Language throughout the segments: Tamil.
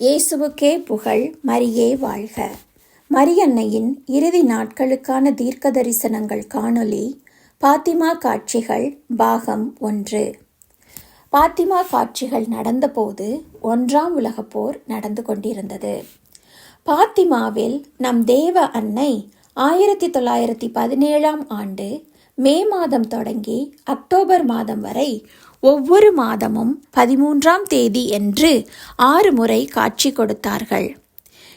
இயேசுவுக்கே புகழ் மரியே வாழ்க. மரியன்னையின் இறுதி நாட்களுக்கான தீர்க்க தரிசனங்கள் காணொளி பாத்திமா காட்சிகள் பாகம் ஒன்று. பாத்திமா காட்சிகள் நடந்தபோது ஒன்றாம் உலகப் போர் நடந்து கொண்டிருந்தது. பாத்திமாவில் நம் தேவ அன்னை ஆயிரத்தி தொள்ளாயிரத்தி பதினேழாம் ஆண்டு மே மாதம் தொடங்கி அக்டோபர் மாதம் வரை ஒவ்வொரு மாதமும் பதிமூன்றாம் தேதி என்று ஆறு முறை காட்சி கொடுத்தார்கள்.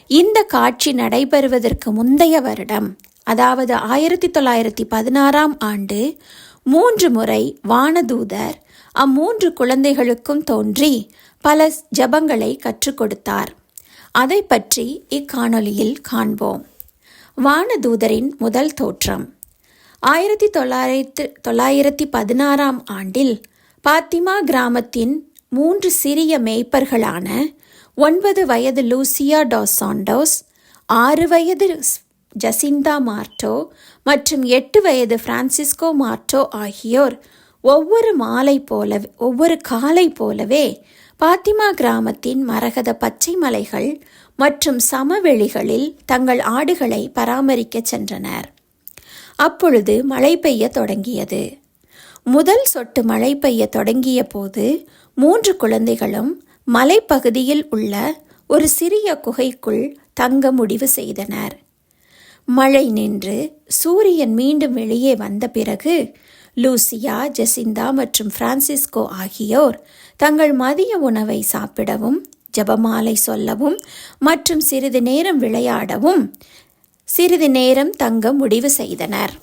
இந்த காட்சி நடைபெறுவதற்கு முந்தைய வருடம் அதாவது ஆயிரத்தி தொள்ளாயிரத்தி பதினாறாம் ஆண்டு மூன்று முறை வானதூதர் அம்மூன்று குழந்தைகளுக்கும் தோன்றி பல ஜபங்களை கற்றுக் கொடுத்தார். அதை பற்றி இக்காணொலியில் காண்போம். வானதூதரின் முதல் தோற்றம். ஆயிரத்தி தொள்ளாயிரத்து தொள்ளாயிரத்தி பதினாறாம் ஆண்டில் பாத்திமா கிராமத்தின் மூன்று சிறிய மேய்ப்பர்களான ஒன்பது வயது லூசியா டாஸ் சாண்டோஸ் ஆறு வயது ஜசிந்தா மார்டோ மற்றும் எட்டு வயது பிரான்சிஸ்கோ மார்டோ ஆகியோர் ஒவ்வொரு மாலை போலவே ஒவ்வொரு காலை போலவே பாத்திமா கிராமத்தின் மரகத பச்சை மலைகள் மற்றும் சமவெளிகளில் தங்கள் ஆடுகளை பராமரிக்கச் சென்றனர். அப்பொழுது மழை பெய்ய தொடங்கியது. முதல் சொட்டு மழை பெய்ய தொடங்கிய போது மூன்று குழந்தைகளும் மலைப்பகுதியில் உள்ள ஒரு சிறிய குகைக்குள் தங்க முடிவு செய்தனர். மழை நின்று சூரியன் மீண்டும் வெளியே வந்த பிறகு லூசியா ஜெசிந்தா மற்றும் பிரான்சிஸ்கோ ஆகியோர் தங்கள் மதிய உணவை சாப்பிடவும் ஜபமாலை சொல்லவும் மற்றும் சிறிது நேரம் விளையாடவும் சிறிது நேரம் தங்க முடிவு செய்தனர்.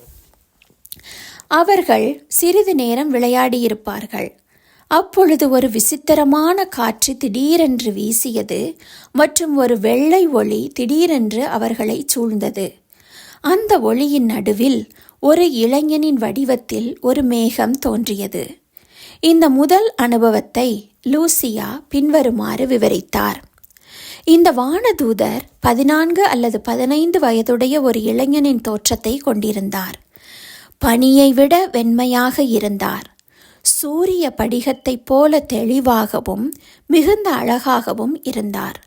அவர்கள் சிறிது நேரம் விளையாடியிருப்பார்கள். அப்பொழுது ஒரு விசித்திரமான காற்று திடீரென்று வீசியது மற்றும் ஒரு வெள்ளை ஒளி திடீரென்று அவர்களை சூழ்ந்தது. அந்த ஒளியின் நடுவில் ஒரு இளைஞனின் வடிவத்தில் ஒரு மேகம் தோன்றியது. இந்த முதல் அனுபவத்தை லூசியா பின்வருமாறு விவரித்தார். இந்த வானதூதர் பதினான்கு அல்லது பதினைந்து வயதுடைய ஒரு இளைஞனின் தோற்றத்தை கொண்டிருந்தார். பனியை விட வெண்மையாக இருந்தார். சூரிய படிகத்தைப் போல தெளிவாகவும் மிகுந்த அழகாகவும் இருந்தார்.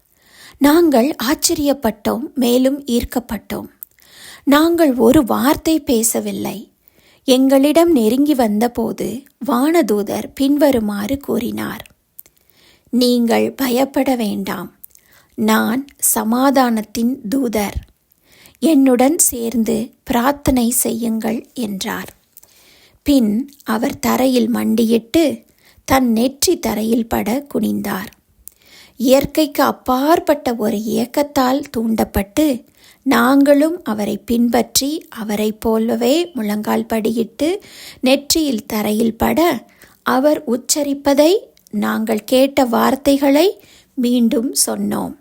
நாங்கள் ஆச்சரியப்பட்டோம் மேலும் ஈர்க்கப்பட்டோம். நாங்கள் ஒரு வார்த்தை பேசவில்லை. எங்களிடம் நெருங்கி வந்தபோது வானதூதர் பின்வருமாறு கூறினார். நீங்கள் பயப்பட வேண்டாம். நான் சமாதானத்தின் தூதர். என்னுடன் சேர்ந்து பிரார்த்தனை செய்யுங்கள் என்றார். பின் அவர் தரையில் மண்டியிட்டு தன் நெற்றி தரையில் பட குனிந்தார். இயற்கைக்கு அப்பாற்பட்ட ஒரு இயக்கத்தால் தூண்டப்பட்டு நாங்களும் அவரை பின்பற்றி அவரைப் போலவே முழங்கால் படியிட்டு நெற்றியில் தரையில் பட அவர் உச்சரிப்பதை நாங்கள் கேட்ட வார்த்தைகளை மீண்டும் சொன்னோம்.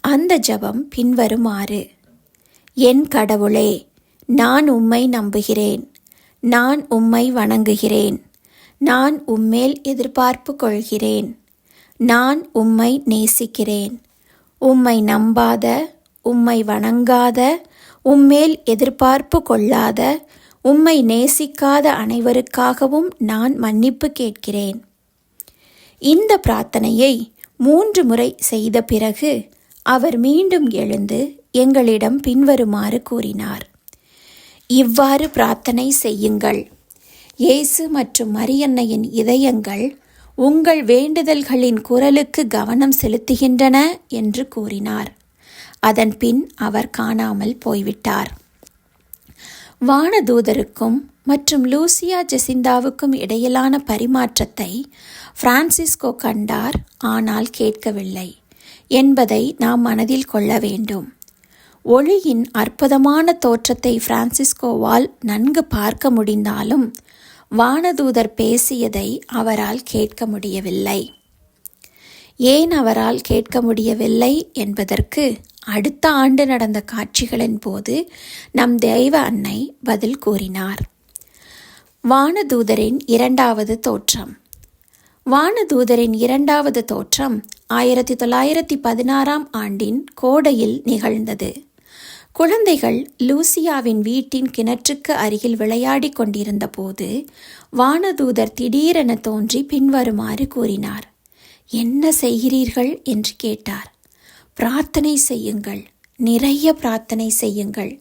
அந்த ஜபம் பின்வருமாறு. என் கடவுளே நான் உம்மை நம்புகிறேன். நான் உம்மை வணங்குகிறேன். நான் உம்மேல் எதிர்பார்ப்பு கொள்கிறேன். நான் உம்மை நேசிக்கிறேன். உம்மை நம்பாத உம்மை வணங்காத உம்மேல் எதிர்பார்ப்பு கொள்ளாத உம்மை நேசிக்காத அனைவருக்காகவும் நான் மன்னிப்பு கேட்கிறேன். இந்த பிரார்த்தனையை மூன்று முறை செய்த பிறகு அவர் மீண்டும் எழுந்து எங்களிடம் பின்வருமாறு கூறினார். இவ்வாறு பிரார்த்தனை செய்யுங்கள். இயேசு மற்றும் மரியன்னையின் இதயங்கள் உங்கள் வேண்டுதல்களின் குரலுக்கு கவனம் செலுத்துகின்றன என்று கூறினார். அதன் பின் அவர் காணாமல் போய்விட்டார். வானதூதருக்கும் மற்றும் லூசியா ஜெசிந்தாவுக்கும் இடையிலான பரிமாற்றத்தை பிரான்சிஸ்கோ கண்டார் ஆனால் கேட்கவில்லை. என்பதை நாம் மனதில் கொள்ள வேண்டும். ஒளியின் அற்புதமான தோற்றத்தை பிரான்சிஸ்கோவால் நன்கு பார்க்க முடிந்தாலும் வானதூதர் பேசியதை அவரால் கேட்க முடியவில்லை. ஏன் அவரால் கேட்க முடியவில்லை என்பதற்கு அடுத்த ஆண்டு நடந்த காட்சிகளின் போது நம் தெய்வ அன்னை பதில் கூறினார். வானதூதரின் இரண்டாவது தோற்றம். வானதூதரின் இரண்டாவது தோற்றம் ஆயிரத்தி தொள்ளாயிரத்தி பதினாறாம் ஆண்டின் கோடையில் நிகழ்ந்தது. குழந்தைகள் லூசியாவின் வீட்டின் கிணற்றுக்கு அருகில் விளையாடிக் கொண்டிருந்த போது வானதூதர் திடீரென தோன்றி பின்வருமாறு கூறினார் என்ன செய்கிறீர்கள்? என்று கேட்டார். பிரார்த்தனை செய்யுங்கள் நிறைய பிரார்த்தனை செய்யுங்கள்.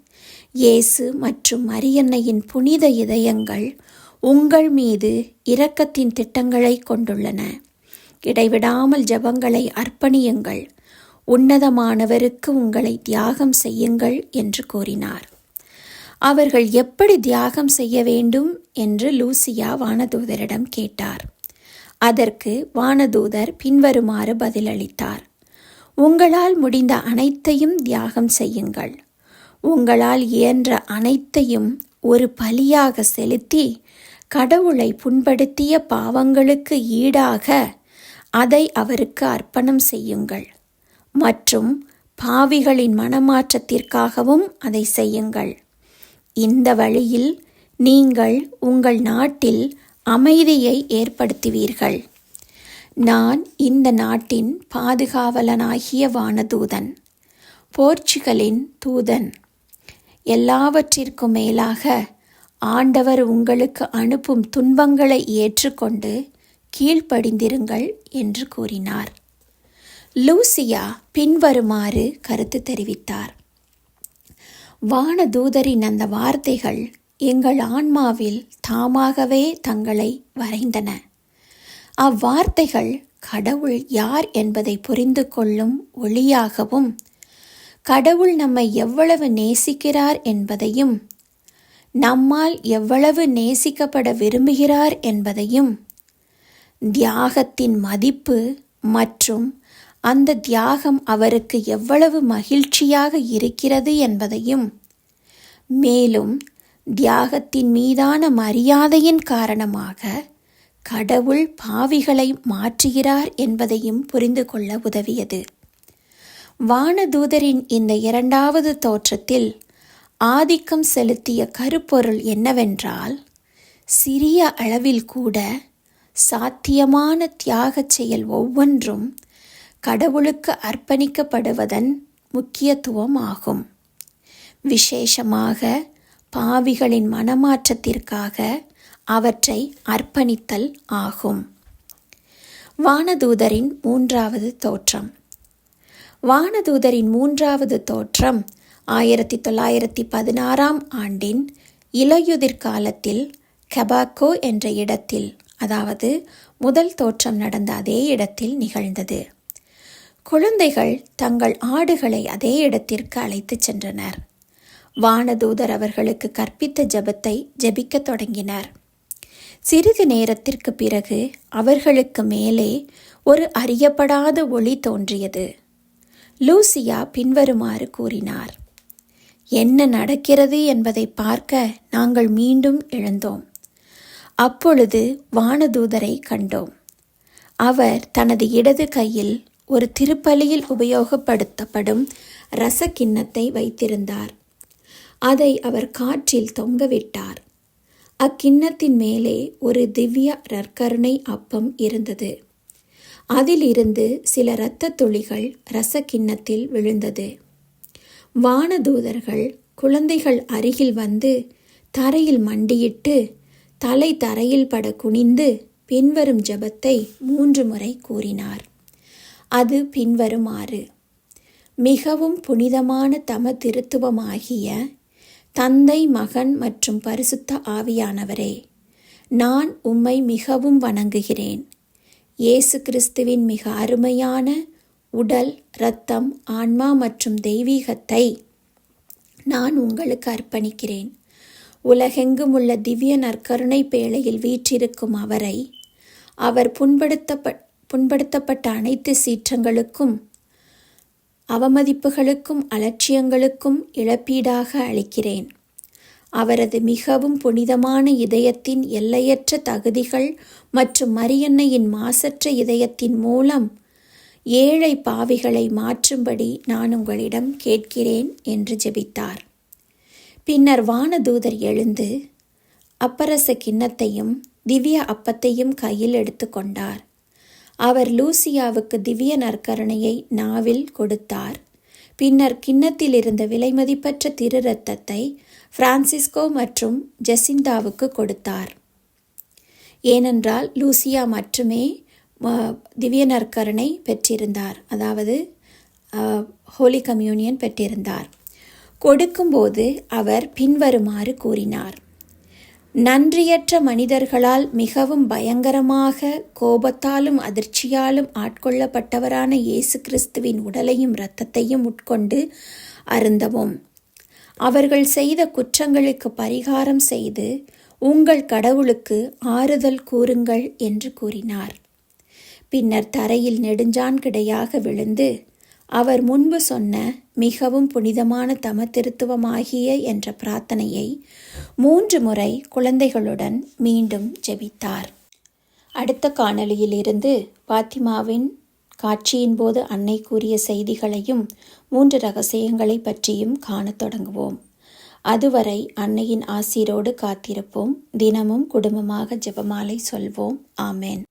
இயேசு மற்றும் மரியன்னையின் புனித இதயங்கள் உங்கள் மீது இரக்கத்தின் திட்டங்களை கொண்டுள்ளன. இடைவிடாமல் ஜபங்களை அர்ப்பணியுங்கள். உன்னதமானவருக்கு உங்களை தியாகம் செய்யுங்கள் என்று கூறினார். அவர்கள் எப்படி தியாகம் செய்ய வேண்டும் என்று லூசியா வானதூதரிடம் கேட்டார். அதற்கு வானதூதர் பின்வருமாறு பதிலளித்தார். உங்களால் முடிந்த அனைத்தையும் தியாகம் செய்யுங்கள். உங்களால் இயன்ற அனைத்தையும் ஒரு பலியாக செலுத்தி கடவுளை புண்படுத்திய பாவங்களுக்கு ஈடாக அதை அவருக்கு அர்ப்பணம் செய்யுங்கள். மற்றும் பாவிகளின் மனமாற்றத்திற்காகவும் அதை செய்யுங்கள். இந்த வழியில் நீங்கள் உங்கள் நாட்டில் அமைதியை ஏற்படுத்துவீர்கள். நான் இந்த நாட்டின் பாதுகாவலனாகிய வானதூதன் போர்ச்சுகலின் தூதன். எல்லாவற்றிற்கும் மேலாக ஆண்டவர் உங்களுக்கு அனுப்பும் துன்பங்களை ஏற்றுக்கொண்டு கீழ்ப்படிந்திருங்கள் என்று கூறினார். லூசியா பின்வருமாறு கருத்து தெரிவித்தார். வானதூதரின் அந்த வார்த்தைகள் எங்கள் ஆன்மாவில் தாமாகவே தங்களை வரைந்தன. அவ்வார்த்தைகள் கடவுள் யார் என்பதை புரிந்து கொள்ளும் ஒளியாகவும் கடவுள் நம்மை எவ்வளவு நேசிக்கிறார் என்பதையும் நம்மால் எவ்வளவு நேசிக்கப்பட விரும்புகிறார் என்பதையும் தியாகத்தின் மதிப்பு மற்றும் அந்த தியாகம் அவருக்கு எவ்வளவு மகிழ்ச்சியாக இருக்கிறது என்பதையும் மேலும் தியாகத்தின் மீதான மரியாதையின் காரணமாக கடவுள் பாவிகளை மாற்றுகிறார் என்பதையும் புரிந்து கொள்ள உதவியது. வானதூதரின் இந்த இரண்டாவது தோற்றத்தில் ஆதிக்கம் செலுத்திய கருப்பொருள் என்னவென்றால் சிறிய அளவில் கூட சாத்தியமான தியாகச் செயல் ஒவ்வொன்றும் கடவுளுக்கு அர்ப்பணிக்கப்படுவதன் முக்கியத்துவம் ஆகும் விசேஷமாக பாவிகளின் மனமாற்றத்திற்காக அவற்றை அர்ப்பணித்தல் ஆகும். வானதூதரின் மூன்றாவது தோற்றம். வானதூதரின் மூன்றாவது தோற்றம் ஆயிரத்தி தொள்ளாயிரத்தி பதினாறாம் ஆண்டின் இலையுதிர் காலத்தில் கபாக்கோ என்ற இடத்தில் அதாவது முதல் தோற்றம் நடந்த அதே இடத்தில் நிகழ்ந்தது. குழந்தைகள் தங்கள் ஆடுகளை அதே இடத்திற்கு அழைத்துச் சென்றனர். வானதூதர் அவர்களுக்கு கற்பித்த ஜபத்தை ஜபிக்கத் தொடங்கினர். சிறிது நேரத்திற்கு பிறகு அவர்களுக்கு மேலே ஒரு அறியப்படாத ஒளி தோன்றியது. லூசியா பின்வருமாறு கூறினார் என்ன நடக்கிறது என்பதை பார்க்க நாங்கள் மீண்டும் எழுந்தோம். அப்பொழுது வானதூதரை கண்டோம். அவர் தனது இடது கையில் ஒரு திருப்பலியில் உபயோகப்படுத்தப்படும் ரச கிண்ணத்தை வைத்திருந்தார். அதை அவர் காற்றில் தொங்கவிட்டார். அக்கிண்ணத்தின் மேலே ஒரு திவ்ய ரற்கருணை அப்பம் இருந்தது. அதிலிருந்து சில இரத்த துளிகள் ரச கிண்ணத்தில் விழுந்தது. வானதூதர்கள் குழந்தைகள் அருகில் வந்து தரையில் மண்டியிட்டு தலை தரையில் பட குனிந்து பின்வரும் ஜபத்தை மூன்று முறை கூறினார். அது பின்வருமாறு. மிகவும் புனிதமான தம திருத்துவமாகிய தந்தை மகன் மற்றும் பரிசுத்த ஆவியானவரே நான் உம்மை மிகவும் வணங்குகிறேன். இயேசு கிறிஸ்துவின் மிக அருமையான உடல் இரத்தம் ஆன்மா மற்றும் தெய்வீகத்தை நான் உங்களுக்கு அர்ப்பணிக்கிறேன். உலகெங்கும் உள்ள திவ்ய நற்கருணை பேழையில் வீற்றிருக்கும் அவரை அவர் புண்படுத்தப்ப புண்படுத்தப்பட்ட அனைத்து சீற்றங்களுக்கும் அவமதிப்புகளுக்கும் அலட்சியங்களுக்கும் இழப்பீடாக அளிக்கிறேன். அவரது மிகவும் புனிதமான இதயத்தின் எல்லையற்ற தகுதிகள் மற்றும் மரியன்னையின் மாசற்ற இதயத்தின் மூலம் ஏழை பாவிகளை மாற்றும்படி நான் உங்களிடம் கேட்கிறேன் என்று ஜெபித்தார். பின்னர் வானதூதர் எழுந்து அப்பரச கிண்ணத்தையும் திவ்ய அப்பத்தையும் கையில் எடுத்துக்கொண்டார். அவர் லூசியாவுக்கு திவ்ய நற்கரணையை நாவில் கொடுத்தார். பின்னர் கிண்ணத்தில் இருந்த விலைமதிப்பற்ற திரு ரத்தத்தை பிரான்சிஸ்கோ மற்றும் ஜெசிந்தாவுக்கு கொடுத்தார். ஏனென்றால் லூசியா மட்டுமே திவ்ய நற்கரணை பெற்றிருந்தார். அதாவது ஹோலி கம்யூனியன் பெற்றிருந்தார். கொடுக்கும்போது அவர் பின்வருமாறு கூறினார். நன்றியற்ற மனிதர்களால் மிகவும் பயங்கரமாக கோபத்தாலும் அதிர்ச்சியாலும் ஆட்கொள்ளப்பட்டவரான இயேசு கிறிஸ்துவின் உடலையும் இரத்தத்தையும் உட்கொண்டு அருந்தவும். அவர்கள் செய்த குற்றங்களுக்கு பரிகாரம் செய்து உங்கள் கடவுளுக்கு ஆறுதல் கூறுங்கள் என்று கூறினார். பின்னர் தரையில் நெடுஞ்சான் கிடையாக விழுந்து அவர் முன்பு சொன்ன மிகவும் புனிதமான தம திருத்துவமாகிய என்ற பிரார்த்தனையை மூன்று முறை குழந்தைகளுடன் மீண்டும் ஜெபித்தார். அடுத்த காணொளியிலிருந்து பாத்திமாவின் காட்சியின் போது அன்னை கூறிய செய்திகளையும் மூன்று ரகசியங்களை பற்றியும் காணத் தொடங்குவோம். அதுவரை அன்னையின் ஆசீரோடு காத்திருப்போம். தினமும் குடும்பமாக ஜெபமாலை சொல்வோம். ஆமேன்.